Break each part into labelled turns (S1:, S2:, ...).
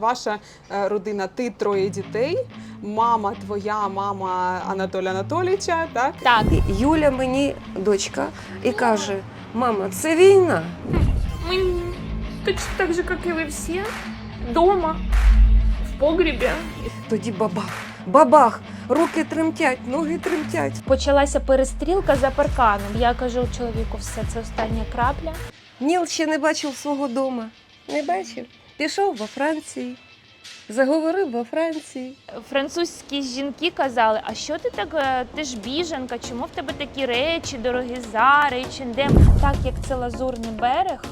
S1: Ваша е, родина, ти троє дітей, мама твоя, мама Анатолія Анатолійовича, так?
S2: Так,
S3: Юля мені дочка і каже: мама, це війна.
S2: мы точно так же, как и вы все, дома, в погребе.
S3: Тоді бабах, бабах, руки тремтять, ноги тремтять.
S2: Почалася перестрілка за парканом. Я кажу чоловіку, все це остання крапля.
S3: Ніл ще не бачив свого дома. Не бачив. Пішов во Франції, заговорив во Франції.
S2: Французькі жінки казали: а що ти так? е, Ти ж біженка, чому в тебе такі речі, дорогі зари, чендем? Так як це лазурний берег.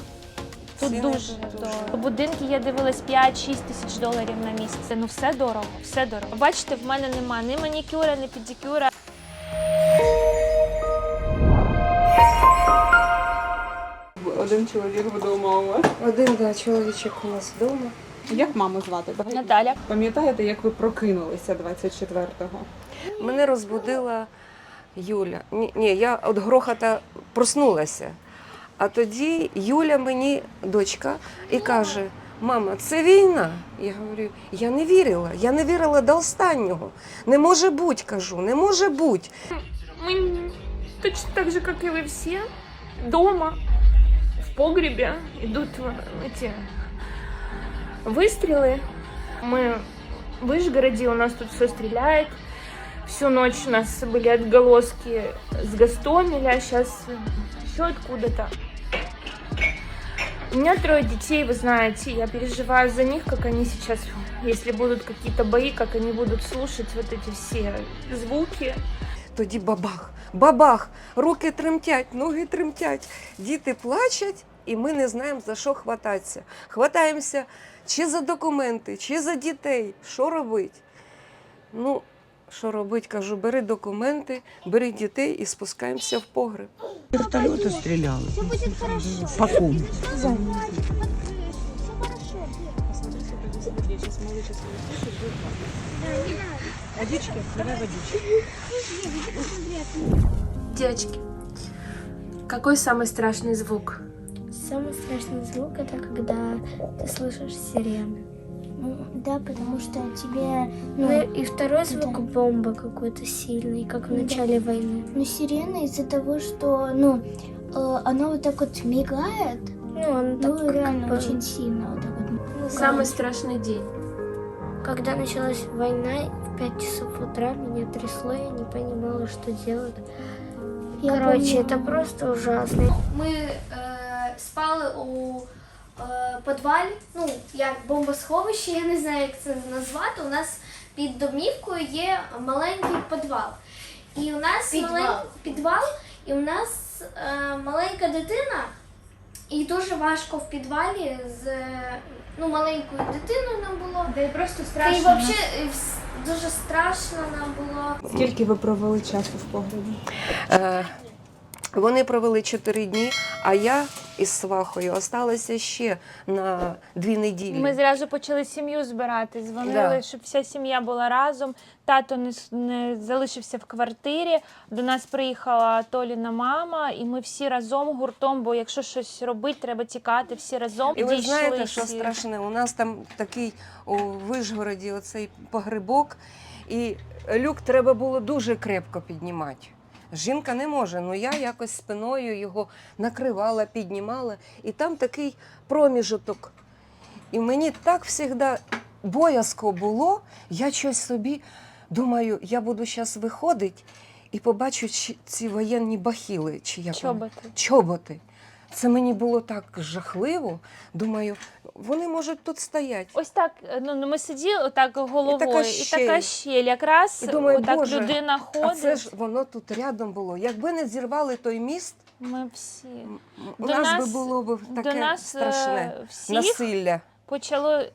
S2: Тут
S3: Ціни
S2: дуже дорого. Будинки я дивилась 5-6 тисяч доларів на місяць. Ну все дорого, все дорого. Бачите, в мене нема ні манікюра, ні педикюра.
S1: Один чоловік вдома у вас.
S3: Один да, чоловічок у нас вдома.
S1: Як маму звати?
S2: Наталя.
S1: Пам'ятаєте, як ви прокинулися 24-го?
S3: Мене розбудила Юля. Ні, ні, я від грохота проснулася. А тоді Юля мені дочка і каже: Мама, це війна. Я говорю, я не вірила, я не вірила до останнього. Не може бути, кажу, не може бути.
S2: Мы точно так же, как и вы все, дома, в погребе идут э, эти выстрелы. Мы в Вышгороде, у нас тут все стреляет. Всю ночь у нас были отголоски с Гастомеля, а сейчас еще откуда-то. У меня трое детей, вы знаете, я переживаю за них, как они сейчас, если будут какие-то бои, как они будут слушать вот эти все звуки.
S3: Тоді бабах, бабах, руки тремтять, ноги тремтять, діти плачуть, і ми не знаємо за що хвататися. Хватаємося чи за документи, чи за дітей. Що робити? Ну, що робити, кажу, бери документи, бери дітей і спускаємося в погреб.
S4: Вертолеты стреляли. По кому?
S2: Девочки, какой самый страшный звук?
S5: Самый страшный звук это когда ты слышишь сирены. Ну, да, потому что тебе... Ну, и второй звук бомба какой-то сильный, как в начале войны. Ну, сирена из-за того, что, ну, э, она вот так вот мигает. Ну, он
S6: Ну, реально
S5: бы-
S6: очень сильно вот так вот.
S5: ну,
S2: Самый страшный день.
S5: Когда началась война, в 5 часов утра меня трясло, я не понимала, что делать.
S6: Я
S5: Короче,
S6: помню.
S5: это просто ужасно.
S6: Ми е, спали у е, підвалі, ну, як бомбосховище, я не знаю, як це назвати. У нас під домівкою є маленький підвал. І у нас
S7: Підвал.
S6: малень- підвал, і у нас е, маленька дитина, і дуже важко в підвалі з е, ну, маленькою дитиною нам було.
S7: Да и просто
S6: Та й
S7: страшно.
S6: взагалі е, вс- дуже страшно нам було.
S1: Скільки ви провели часу в погребі?
S3: Е, вони провели чотири дні, а я із свахою осталася ще на дві неділі.
S2: Ми зразу почали сім'ю збирати. Дзвонили,
S3: Да.
S2: щоб вся сім'я була разом. Тато не, не залишився в квартирі. До нас приїхала Толіна мама, і ми всі разом гуртом. Бо якщо щось робити, треба тікати всі разом.
S3: І ви знаєте, що
S2: всі.
S3: страшне? У нас там такий у Вишгороді оцей погребок, і люк треба було дуже крепко піднімати. Жінка не може, ну я якось спиною його накривала, піднімала, і там такий проміжуток. І мені так завжди боязко було, я щось собі думаю, я буду зараз виходити і побачу ці воєнні бахіли, чи як
S2: Чоботи.
S3: чоботи. Це мені було так жахливо. Думаю, вони можуть тут стояти.
S2: Ось так. Ну ну, ми сиділи отак головою, і така,
S3: щель.
S2: щель. Якраз
S3: І думаю,
S2: отак
S3: Боже,
S2: людина
S3: А це ж воно тут рядом було. Якби не зірвали той міст,
S2: Ми всі
S3: у
S2: До
S3: нас,
S2: нас-
S3: би було б таке
S2: до нас е,
S3: страшне
S2: всіх
S3: насилля.
S2: почало е,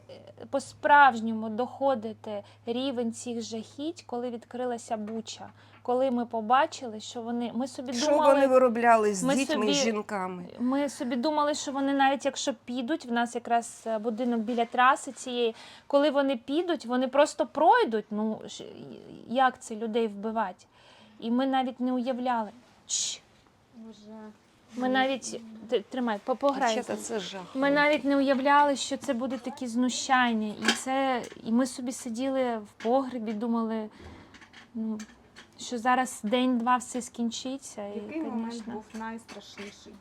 S2: по-справжньому доходити рівень цих жахіть, коли відкрилася буча. Коли ми побачили, що вони ми собі
S3: Що
S2: думали,
S3: вони виробляли з
S2: ми
S3: дітьми,
S2: собі-
S3: з жінками?
S2: ми собі думали, що вони навіть якщо підуть, в нас якраз е, будинок біля траси цієї, коли вони підуть, вони просто пройдуть. Ну як це людей вбивати? І ми навіть не уявляли. Чш. Ми навіть тримай, по- пограй. Ми навіть не уявляли, що це буде такі знущання. І це, і ми собі сиділи в погребі, думали, ну, що зараз день-два все скінчиться. І,
S1: момент
S2: конечно,
S1: був найстрашніший?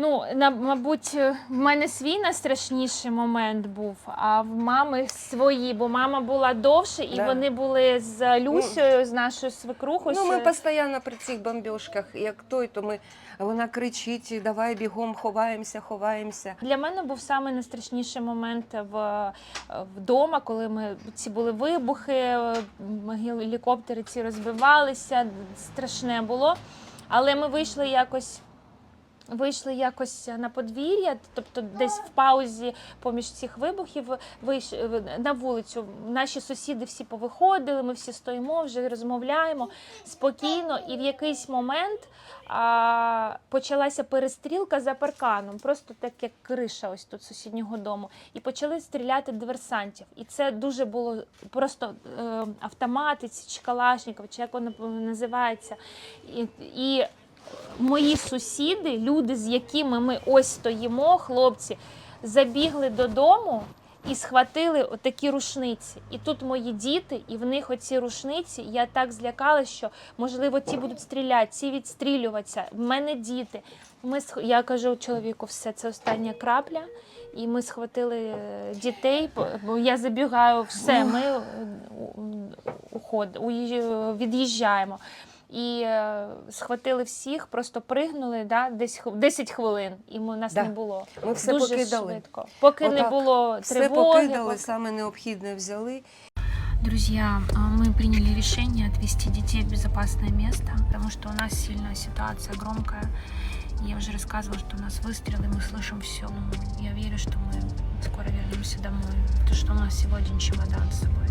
S2: Ну, на, мабуть, в мене свій найстрашніший момент був, а в мами свої, бо мама була довше, і
S3: Да.
S2: вони були з Люсею, з нашою свекрухою.
S3: Ну, ми
S2: ще-
S3: постійно при цих бомбіжках, як той, то ми вона кричить, давай бігом, ховаємося, ховаємося.
S2: Для мене був саме найстрашніший момент в, вдома, коли ми ці були вибухи, е, гелікоптери ці розбивалися. Страшне було. Але ми вийшли якось. Вийшли якось на подвір'я, тобто десь в паузі поміж цих вибухів вийш... на вулицю. Наші сусіди всі повиходили, ми всі стоїмо, вже розмовляємо спокійно. І в якийсь момент а, почалася перестрілка за парканом, просто так як криша ось тут сусіднього дому. І почали стріляти диверсантів. І це дуже було просто е, автомати, чи Калашников, чи як воно називається. І, і мої сусіди, люди, з якими ми ось стоїмо, хлопці, забігли додому і схватили отакі рушниці. І тут мої діти, і в них оці рушниці. Я так злякалася, що можливо ті будуть стріляти, ці відстрілюватися. В мене діти. Ми я кажу чоловіку, все це остання крапля. І ми схватили е, дітей, бо я забігаю, все, ми е, уход, уїж- від'їжджаємо І е, схватили всіх, просто пригнули да, десь хв- 10 хвилин, і ми, нас
S3: Да.
S2: не було.
S3: Ми все
S2: Дуже
S3: покидали.
S2: швидко. Поки не
S3: Отак.
S2: було
S3: Все
S2: тривоги.
S3: покидали,
S2: поки-
S3: саме необхідне взяли.
S7: Друзья, а, мы приняли решение отвезти детей в безопасное место, потому что у нас сильная ситуация громкая. Я уже рассказывала, что у нас выстрелы, мы слышим все. Я верю, что мы скоро вернемся домой, потому что у нас всего один чемодан с собой.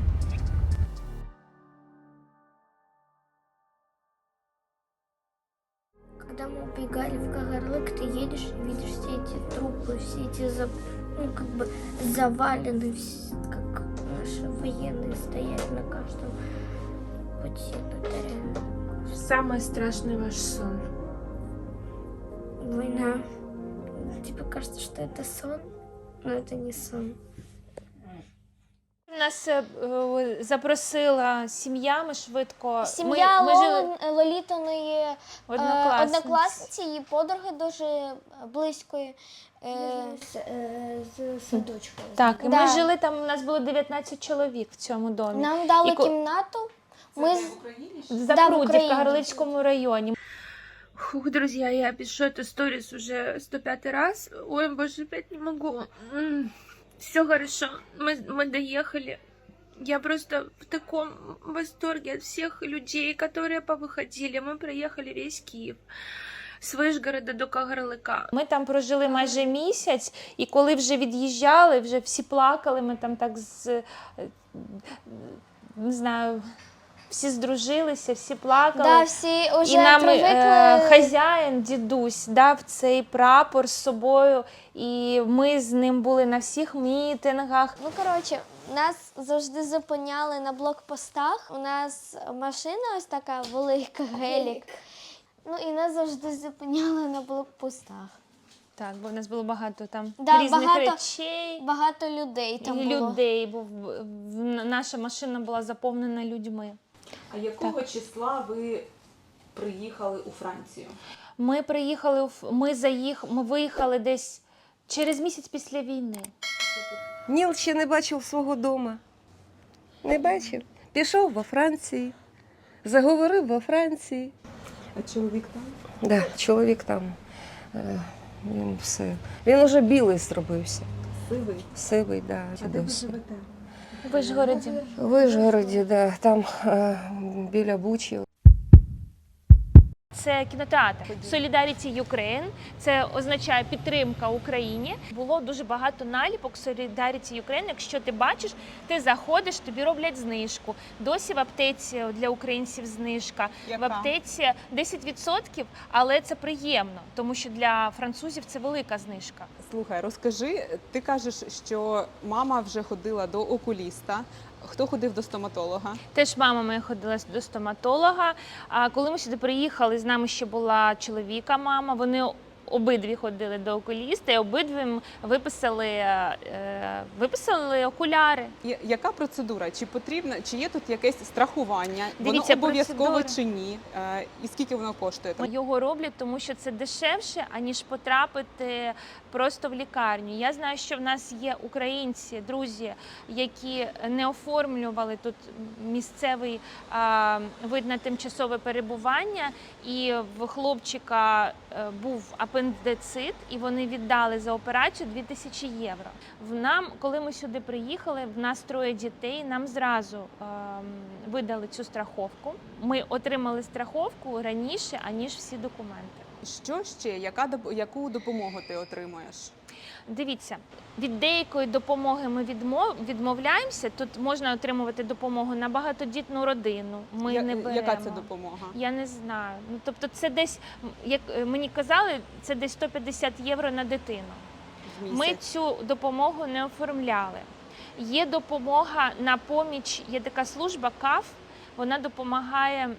S5: Когда мы убегали в Кагарлык, ты едешь и видишь все эти трупы, все эти за- ну, как бы завалены, как наши военные стоят на каждом пути. Ну, Это реально
S2: Самый страшный ваш сон.
S5: война. Тебе кажется, что это сон, но это не сон.
S2: Нас е, е, запросила сім'я, ми швидко.
S6: Сім'я
S2: ми, ми жили
S6: Лолин- Лолітиної е,
S2: однокласниці.
S6: однокласниці, її подруги дуже близької. Е,
S5: З садочка.
S2: Так, і
S6: Да.
S2: ми жили там, у нас було 19 чоловік в цьому домі.
S6: Нам дали
S2: І ко-
S6: кімнату. Ми з-
S2: В Запруді, в
S6: Україні.
S2: Кагарлицькому районі.
S8: Фух, друзья, я пишу эту сторис уже 105 раз. Ой, боже, опять не могу Все хорошо, мы, мы доехали. Я просто в таком восторге от всех людей, которые повыходили. Мы проехали весь Киев. С Вышгорода до Кагарлыка.
S2: Ми там прожили майже місяць, і коли вже від'їжджали, вже всі плакали. Ми там так з е, не знаю, всі здружилися, всі плакали.
S6: да, всі вже
S2: і нам
S6: привикли.
S2: е, хазяїн, дідусь, дав цей прапор з собою, і ми з ним були на всіх мітингах.
S6: Ну, коротше, нас завжди зупиняли на блокпостах. У нас машина ось така велика, гелік. Ну і нас завжди зупиняли на блокпостах.
S2: Так, бо в нас було багато там
S6: Да,
S2: різних
S6: багато-
S2: речей.
S6: Багато людей там
S2: і
S6: було.
S2: людей, бо в- в- наша машина була заповнена людьми.
S1: А якого числа ви приїхали у Францію?
S2: Ми приїхали, в- ми заїх, ми виїхали десь через місяць після війни.
S3: Ніл ще не бачив свого дома. Не бачив. Пішов во Франції, заговорив во Франції.
S1: А чоловік там?
S3: Да, чоловік там. е, Він все. Він уже білий зробився.
S1: Сивий.
S3: Сивий, да,
S1: А де ви живете?
S2: В Вишгороді.
S3: Вишгороді, да, там е, біля Бучі.
S2: Це кінотеатр Solidarity Ukraine. Це означає підтримка Україні. Було дуже багато наліпок Solidarity Ukraine. Якщо ти бачиш, ти заходиш, тобі роблять знижку. Досі в аптеці для українців знижка.
S1: Яка?
S2: В аптеці 10%, але це приємно, тому що для французів це велика знижка.
S1: Слухай, розкажи, ти кажеш, що мама вже ходила до окуліста, Хто ходив до стоматолога?
S2: Теж мама моя ходила до стоматолога. А коли ми сюди приїхали, з нами ще була чоловіка мама. Вони обидві ходили до окуліста і обидві виписали, е, виписали окуляри.
S1: Я- Яка процедура? Чи потрібна, чи є тут якесь страхування?
S2: Дивіться,
S1: воно обов'язково
S2: процедура.
S1: чи ні? Е, І скільки воно коштує? Там?
S2: Його роблять, тому що це дешевше, аніж потрапити просто в лікарню. Я знаю, що в нас є українці, друзі, які не оформлювали тут місцевий а, вид на тимчасове перебування, і в хлопчика е, був апендицит, і вони віддали за операцію 2000 євро. В нам, коли ми сюди приїхали, в нас троє дітей. Нам зразу ем, видали цю страховку. Ми отримали страховку раніше, аніж всі документи.
S1: Що ще? Яка яку допомогу ти отримуєш?
S2: Дивіться, від деякої допомоги ми відмов, відмовляємося. Тут можна отримувати допомогу на багатодітну родину. Ми
S1: Я-
S2: не беремо.
S1: Яка це допомога?
S2: Я не знаю. Ну тобто, це десь як е, мені казали, це десь 150 євро на дитину. Ми цю допомогу не оформляли. Є допомога на поміч, є така служба КАФ, вона допомагає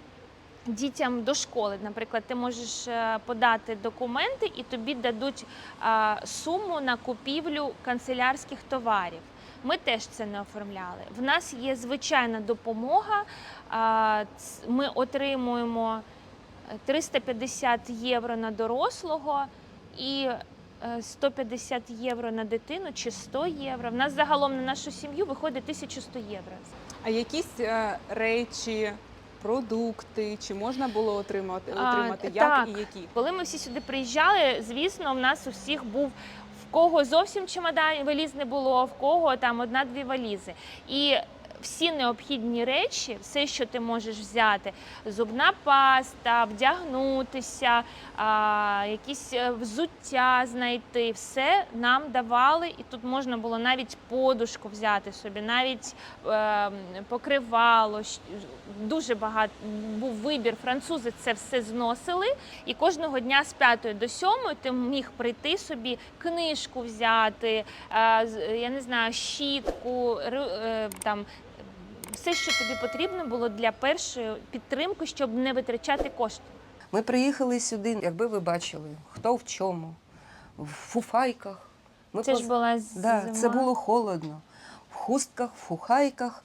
S2: дітям до школи. Наприклад, ти можеш е, подати документи і тобі дадуть суму на купівлю канцелярських товарів. Ми теж це не оформляли. В нас є звичайна допомога. Ми отримуємо е, 350 євро на дорослого і е, 150 євро на дитину чи 100 євро. В нас загалом на нашу сім'ю виходить 1100 євро.
S1: А якісь е, речі, продукти, чи можна було отримати,
S2: А,
S1: як
S2: так.
S1: і які?
S2: Коли ми всі сюди приїжджали, звісно, в нас у всіх був в кого зовсім чемодан валіз не було, в кого там одна-дві валізи. І всі необхідні речі, все, що ти можеш взяти: зубна паста, вдягнутися, якісь е, взуття знайти, все нам давали, і тут можна було навіть подушку взяти собі, навіть е, покривало. Дуже багато був вибір. Французи це все зносили. І кожного дня з 5 до 7 ти міг прийти собі, книжку взяти, е, я не знаю, щітку, е, там. Все, що тобі потрібно було для першої підтримки, щоб не витрачати кошти.
S3: Ми приїхали сюди, якби ви бачили, хто в чому, в фуфайках. Ми
S2: Це
S3: пос-
S2: ж була
S3: Да,
S2: зима.
S3: це було холодно. В хустках, в фухайках.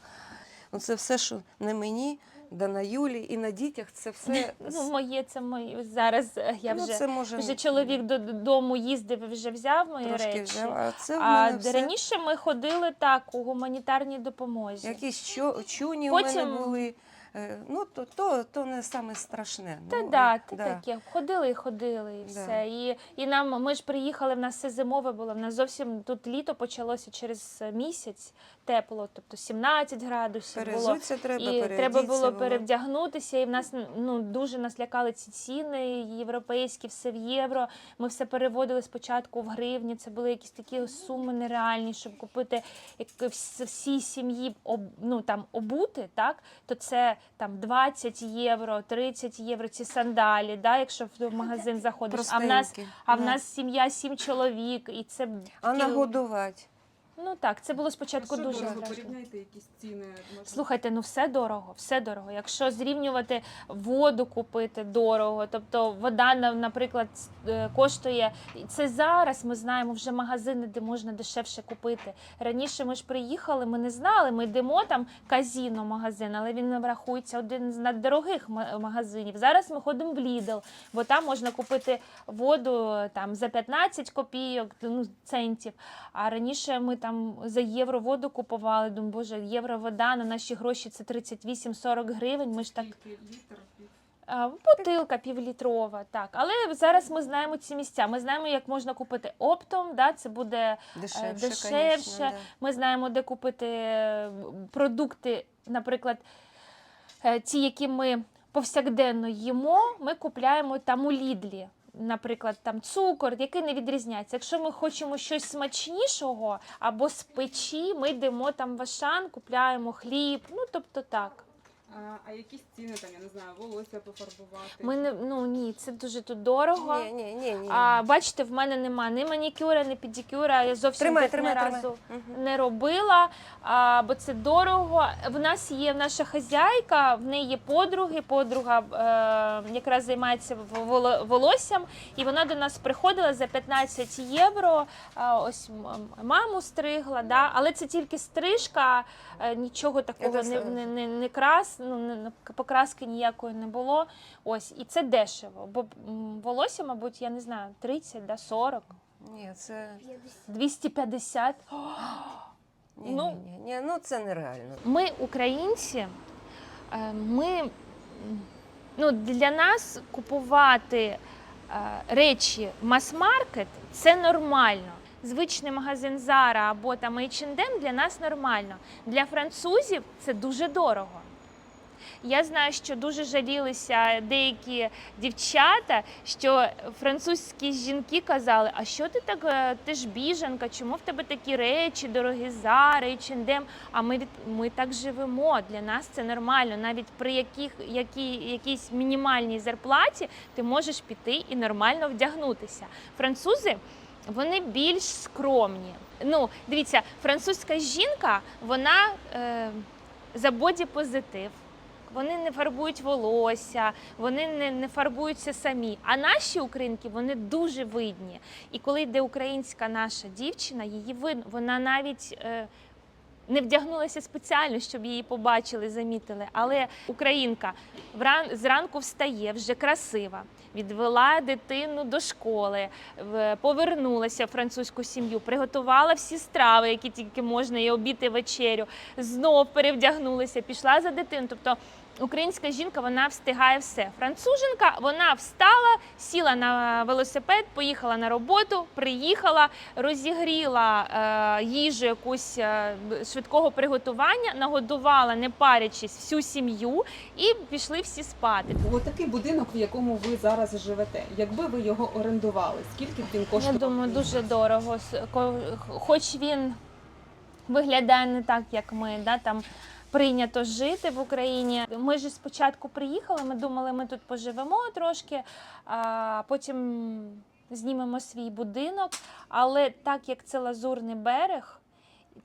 S3: Ну, це все, що не мені, да на Юлі і на дітях, це все.
S2: Ну, моє це моє зараз. е, Я
S3: ну,
S2: вже
S3: це може
S2: вже чоловік додому їздив вже взяв мої
S3: трошки
S2: речі.
S3: взяв. А це в
S2: А
S3: все.
S2: раніше ми ходили так у гуманітарній допомозі.
S3: Якісь чо, чуні у мене були. Е, Ну, то, то, то не саме страшне.
S2: Та
S3: ну,
S2: да,
S3: е,
S2: ти таке. Ходили і ходили, і
S3: Да.
S2: все. І, і нам ми ж приїхали, в нас все зимове було. В нас зовсім тут літо почалося через місяць тепло, тобто 17 градусів було.
S3: Треба,
S2: І треба було перевдягнутися, і в нас ну дуже нас лякали ці ціни європейські, все в євро. Ми все переводили спочатку в гривні. Це були якісь такі суми нереальні, щоб купити як вс- всій сім'ї ну, там обути, так то це там 20 євро, 30 євро ці сандалі, да, якщо в магазин заходиш. А в нас, а в нас сім'я сім чоловік, і це
S3: А нагодувати.
S2: Ну так, це було спочатку дуже страшно.
S1: порівняйте якісь ціни.
S2: Слухайте, ну все дорого, все дорого. Якщо зрівнювати воду купити дорого, тобто вода, наприклад, е, коштує це зараз. Ми знаємо вже магазини, де можна дешевше купити. Раніше ми ж приїхали, ми не знали. Ми йдемо там казіно магазин, але він рахується один з наддорогих ма- магазинів. Зараз ми ходимо в Lidl, бо там можна купити воду там за 15 копійок, ну центів. А раніше ми там за євро воду купували. Думаю, боже, євро вода на наші гроші це 38-40 гривень. Ми ж так а, бутилка півлітрова, так. Але зараз ми знаємо ці місця. Ми знаємо, як можна купити оптом. Да, це буде
S3: Дешевше,
S2: дешевше.
S3: конечно, да.
S2: ми знаємо, де купити е, продукти, наприклад, е, ті, які ми повсякденно їмо, ми купляємо там у Лідлі. Наприклад, там цукор, який не відрізняється. Якщо ми хочемо щось смачнішого або з печі, ми йдемо там в Ашан, купляємо хліб. Ну тобто так.
S1: А, а якісь ціни там, я не знаю, волосся пофарбувати?
S2: Ми не ну ні, це дуже тут дорого.
S3: Ні, ні, ні, ні.
S2: А бачите, в мене нема ні манікюра, ні педикюра. Я зовсім
S3: Тримай, тримай, тримай.
S2: разу
S3: Мгм.
S2: не робила, а, бо це дорого. В нас є наша хазяйка, в неї є подруги. Подруга е, якраз займається в- волоссям, і вона до нас приходила за 15 євро. А, ось маму стригла, да? але це тільки стрижка, е, нічого такого не, не, не, не крас, ну, покраски ніякої не було. Ось, і це дешево. Бо волосся, мабуть, я не знаю, 30 да 40.
S3: Ні, це
S2: 250.
S3: ні,
S2: Ну.
S3: ні, ні, ні, ну це нереально.
S2: Ми, українці, е, ми ну, для нас купувати е, речі в мас-маркет це нормально. Звичний магазин Zara або там H&M для нас нормально. Для французів це дуже дорого. Я знаю, що дуже жалілися деякі дівчата, що французькі жінки казали: а що ти так, е, ти ж біженка, чому в тебе такі речі, дорогі Zara, H&M? А ми, ми так живемо. Для нас це нормально. Навіть при яких, які, якійсь мінімальній зарплаті ти можеш піти і нормально вдягнутися. Французи. Вони більш скромні. Ну, дивіться, французька жінка, вона е, за боді-позитив. Вони не фарбують волосся, вони не, не фарбуються самі. А наші українки вони дуже видні. І коли йде українська наша дівчина, її видно, вона навіть е, не вдягнулася спеціально, щоб її побачили, замітили. Але українка вран, зранку встає вже красива, відвела дитину до школи, повернулася в французьку сім'ю, приготувала всі страви, які тільки можна, і обід, вечерю, знов перевдягнулася, пішла за дитину. Тобто українська жінка вона встигає все. Француженка вона встала, сіла на велосипед, поїхала на роботу, приїхала, розігріла е, їжу якусь е, швидкого приготування, нагодувала, не парячись, всю сім'ю, і пішли всі спати.
S1: Ось такий будинок, в якому ви зараз живете. Якби ви його орендували, скільки б він
S2: Я думаю, дуже дорого. Хоч він виглядає не так, як ми, да, там прийнято жити в Україні. Ми ж спочатку приїхали, ми думали, ми тут поживемо трошки, а потім знімемо свій будинок. Але так як це лазурний берег.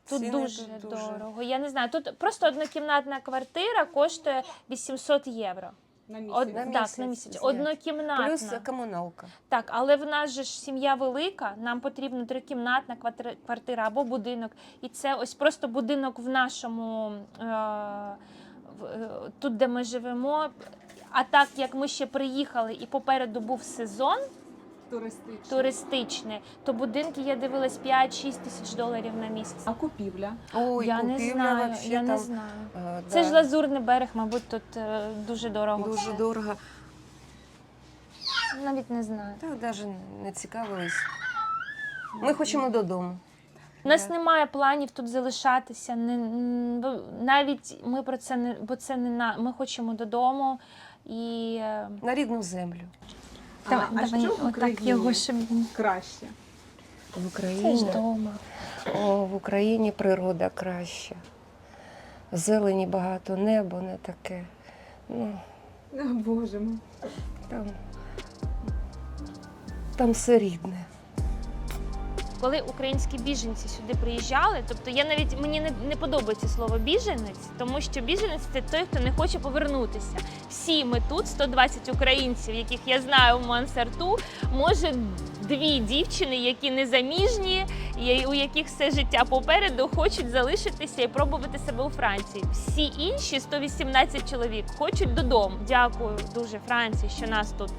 S2: Тут
S3: Ціни
S2: дуже,
S3: тут дуже.
S2: дорого. Я не знаю. Тут просто однокімнатна квартира коштує 800 євро.
S1: На місяць?
S2: Од...
S3: На
S2: Так, на місяць. Однокімнатна.
S3: Плюс комуналка.
S2: Так, але в нас же ж сім'я велика, нам потрібна трикімнатна квартира- квартира або будинок. І це ось просто будинок в нашому е, в- е, тут, де ми живемо. А так як ми ще приїхали і попереду був сезон
S1: Туристичний.
S2: туристичний, то будинки я дивилась 5-6 тисяч доларів на місяць.
S1: А купівля?
S3: Ой,
S2: я не знаю,
S3: вообще
S2: я не знаю.
S3: е,
S2: Це
S3: да,
S2: ж лазурний берег, мабуть, тут е, дуже дорого.
S3: дуже
S2: все.
S3: дорого.
S2: Навіть не знаю.
S3: Так навіть не цікавились. Ми хочемо додому.
S2: У нас немає планів тут залишатися. Не, навіть ми про це не бо це не на ми хочемо додому і е,
S3: На рідну землю.
S1: А, а що в Україні
S2: щоб він
S1: краще?
S3: В
S2: це ж
S3: Україні,
S2: дома.
S3: о, в Україні природа краща. Зелені багато, небо не таке. Ну,
S1: О, Боже мій.
S3: там, там все рідне.
S2: Коли українські біженці сюди приїжджали, тобто я навіть мені не, не подобається слово біженець, тому що біженець це той, хто не хоче повернутися. Всі ми тут, 120 українців, яких я знаю в Монсарту, може дві дівчини, які не заміжні, і у яких все життя попереду хочуть залишитися і пробувати себе у Франції. Всі інші 118 чоловік хочуть додому. Дякую дуже Франції, що нас тут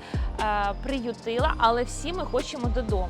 S2: е, приютила, але всі ми хочемо додому.